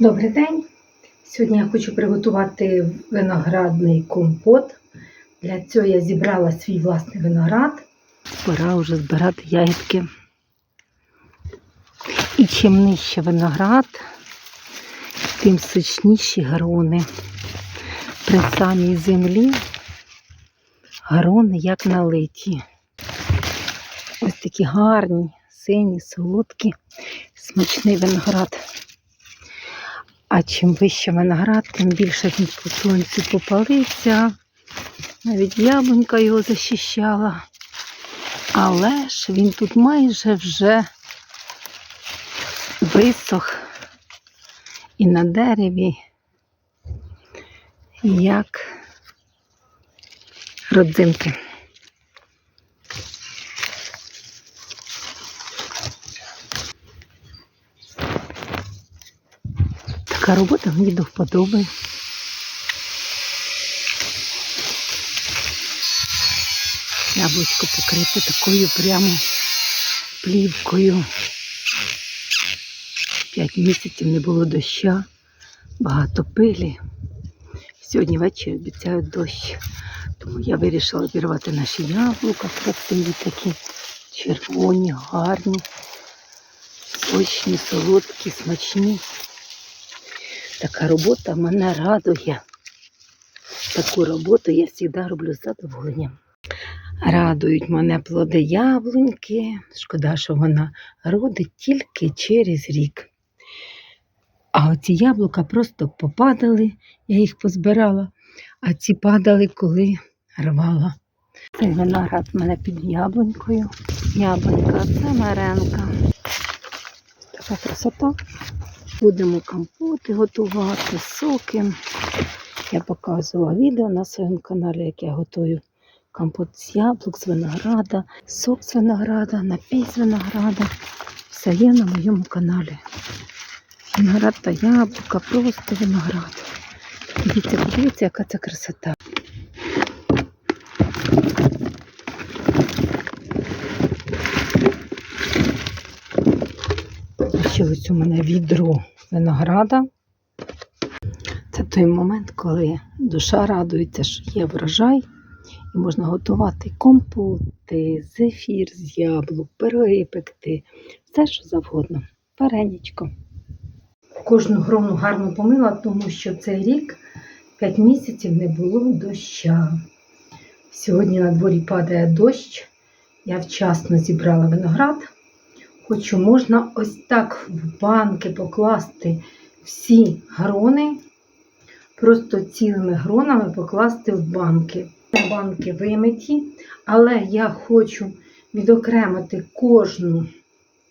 Добрий день! Сьогодні я хочу приготувати виноградний компот. Для цього я зібрала свій власний виноград. Пора вже збирати ягідки. І чим нижче виноград, тим сочніші грони. При самій землі грони як налиті. Ось такі гарні, сині, солодкі, смачний виноград. А чим вище виноград, тим більше він по сонцю попалився. Навіть яблунька його захищала. Але ж він тут майже вже висох і на дереві, як родзинки. Така робота мені до вподоби. Яблучко покрите такою прямо плівкою. П'ять місяців не було доща, багато пилі. Сьогодні ввечері обіцяють дощ. Тому я вирішила обірвати наші яблука, красиві такі, червоні, гарні, сочні, солодкі, смачні. Така робота мене радує. Таку роботу я завжди роблю з задоволенням. Радують мене плоди яблуньки. Шкода, що вона родить тільки через рік. А оці яблука просто попадали, я їх позбирала, а ці падали, коли рвала. Цей виноград в мене під яблунькою. Яблунька, це меренка. Така красота. Будемо компоти готувати, соки. Я показувала відео на своєму каналі, як я готую компот з яблук, з винограда, сок з винограда, напій з винограда. Все є на моєму каналі. Виноград та яблука, просто виноград. Дивіться, подивіться, яка це красота. Ось у мене відро винограда. Це той момент, коли душа радується, що є врожай, і можна готувати компоти, зефір з яблук, пироги пекти, все що завгодно. Вареничко. Кожну грону гарно помила, тому що цей рік 5 місяців не було доща. Сьогодні на дворі падає дощ. Я вчасно зібрала виноград. Хочу, можна ось так в банки покласти всі грони, просто цілими гронами покласти в банки. Банки вимиті, але я хочу відокремити кожну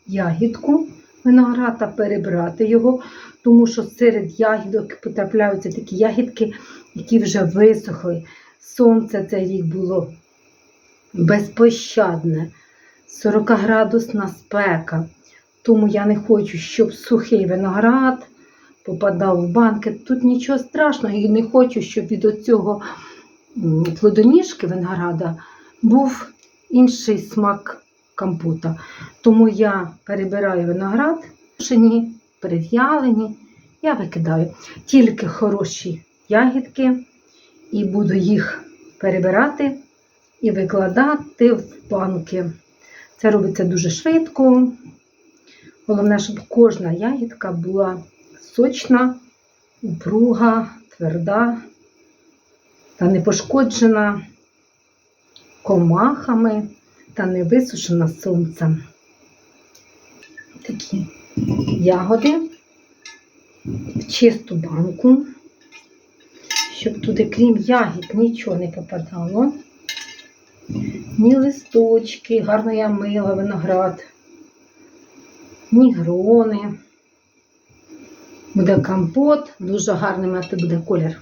ягідку виноград та перебрати його, тому що серед ягідок потрапляються такі ягідки, які вже висохли. Сонце цей рік було безпощадне. 40-градусна спека. Тому я не хочу, щоб сухий виноград попадав в банки. Тут нічого страшного, і не хочу, щоб від оцього плодоніжки винограда був інший смак компота. Тому я перебираю виноград, сушені, перев'ялені, я викидаю тільки хороші ягідки і буду їх перебирати і викладати в банки. Це робиться дуже швидко. Головне, щоб кожна ягідка була сочна, упруга, тверда та не пошкоджена комахами та не висушена сонцем. Такі ягоди в чисту банку, щоб туди, крім ягід, нічого не попадало. Ні листочки, гарно я мила виноград, ні грони. Буде компот, дуже гарний мати буде колір.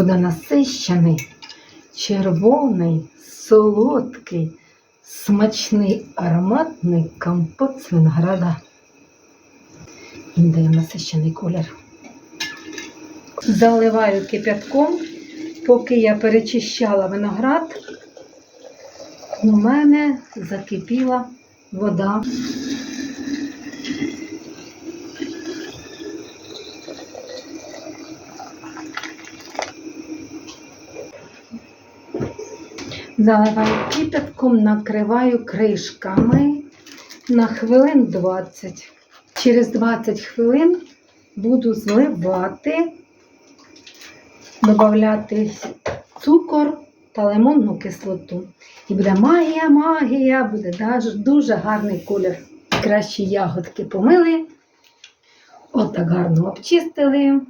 Буде насищений, червоний, солодкий, смачний ароматний компот з винограда. Він дає насищений колір. Заливаю кип'ятком, поки я перечищала виноград, у мене закипіла вода. Заливаю кипятком, накриваю кришками на хвилин 20. Через 20 хвилин буду зливати, додати цукор та лимонну кислоту. І буде магія, магія, буде дуже гарний колір. Кращі ягодки помили, отак гарно обчистили.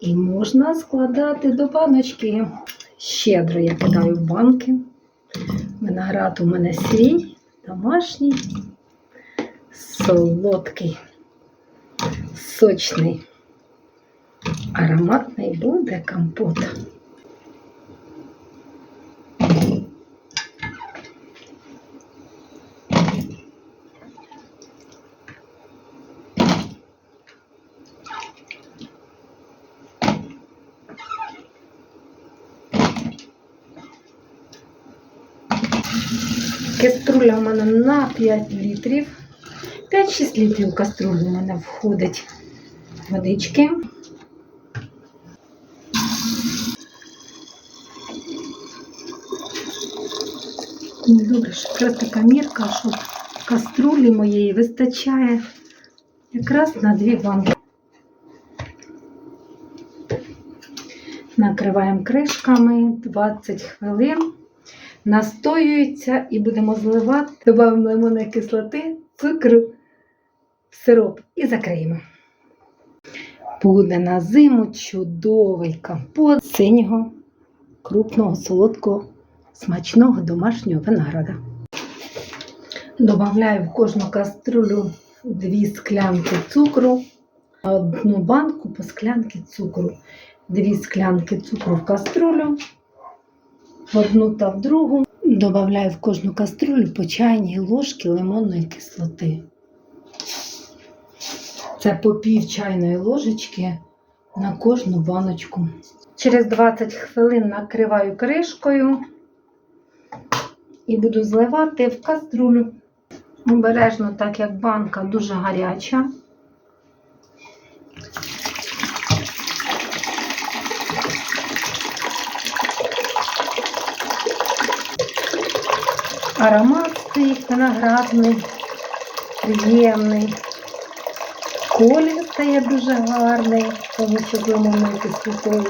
І можна складати до баночки. Щедро я кидаю в банки. Виноград у мене свій, домашній, солодкий, сочний, ароматний буде компот. Каструля у мене на 5 літрів. 5-6 літрів каструлі у мене входить водички. Ну, Добре, що якраз така мірка, що каструлі моєї вистачає якраз на дві банки. Накриваємо кришками 20 хвилин настоюється і будемо зливати. Добавимо лимонної кислоти, цукру, сироп і закриємо. Буде на зиму чудовий компот синього, крупного, солодкого, смачного домашнього винограда. Добавляю в кожну каструлю дві склянки цукру, одну банку по склянки цукру. Дві склянки цукру в каструлю одну та в другу. Добавляю в кожну каструлю по чайній ложки лимонної кислоти. Це по пів чайної ложечки на кожну баночку. Через 20 хвилин накриваю кришкою і буду зливати в каструлю. Обережно, так як банка дуже гаряча. Аромат стоїть виноградний, приємний. Колір стає дуже гарний, тому що з лимонною кислотою.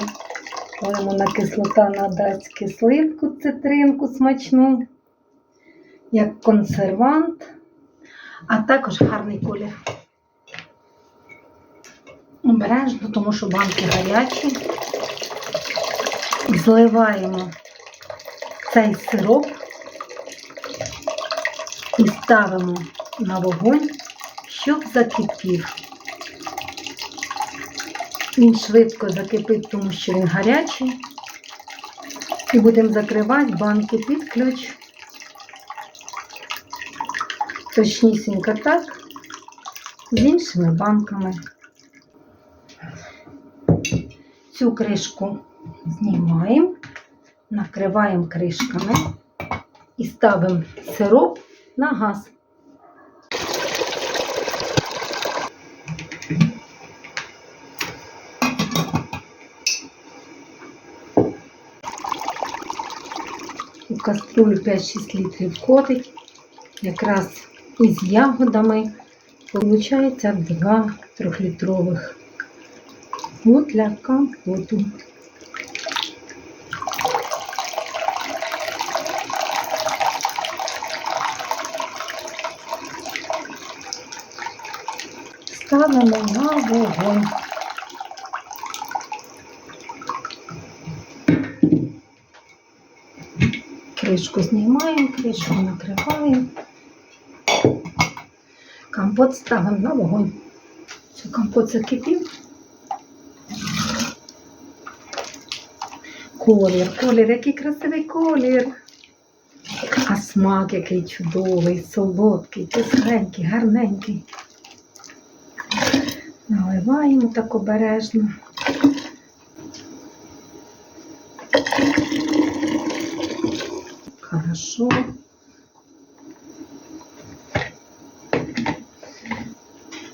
Лимонна кислота надасть кислинку, цитринку смачну, як консервант, а також гарний колір. Обережно, тому що банки гарячі. Зливаємо цей сироп і ставимо на вогонь, щоб закипів. Він швидко закипить, тому що він гарячий. І будемо закривати банки під ключ. Точнісінько так, з іншими банками. Цю кришку знімаємо, накриваємо кришками і ставимо сироп на газ. У каструлю 5-6 літрів входить, якраз із ягодами. Получається 2 трьохлітрових ну, для компоту. Ставимо на вогонь. Кришку знімаємо, кришку накриваємо. Компот ставимо на вогонь. Все, компот закипів. колір, колір, який красивий колір. А смак який чудовий, солодкий, кисленький, гарненький. Наливаємо так обережно. Хорошо.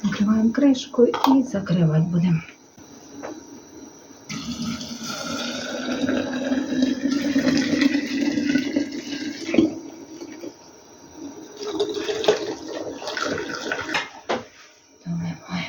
Накриваємо кришкою і закривати будемо. Наливаємо.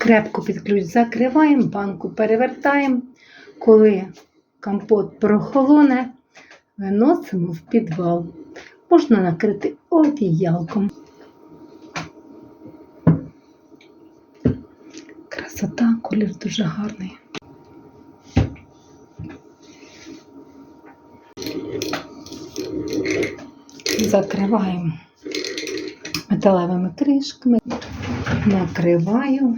Крепко під ключ закриваємо, банку перевертаємо. Коли компот прохолоне, виносимо в підвал. Можна накрити одіялком. Красота, колір дуже гарний. Закриваємо металевими кришками, накриваю.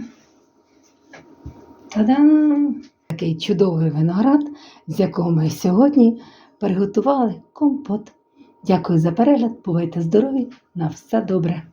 Та-дам! Такий чудовий виноград, з якого ми сьогодні приготували компот. Дякую за перегляд. Бувайте здорові! На все добре!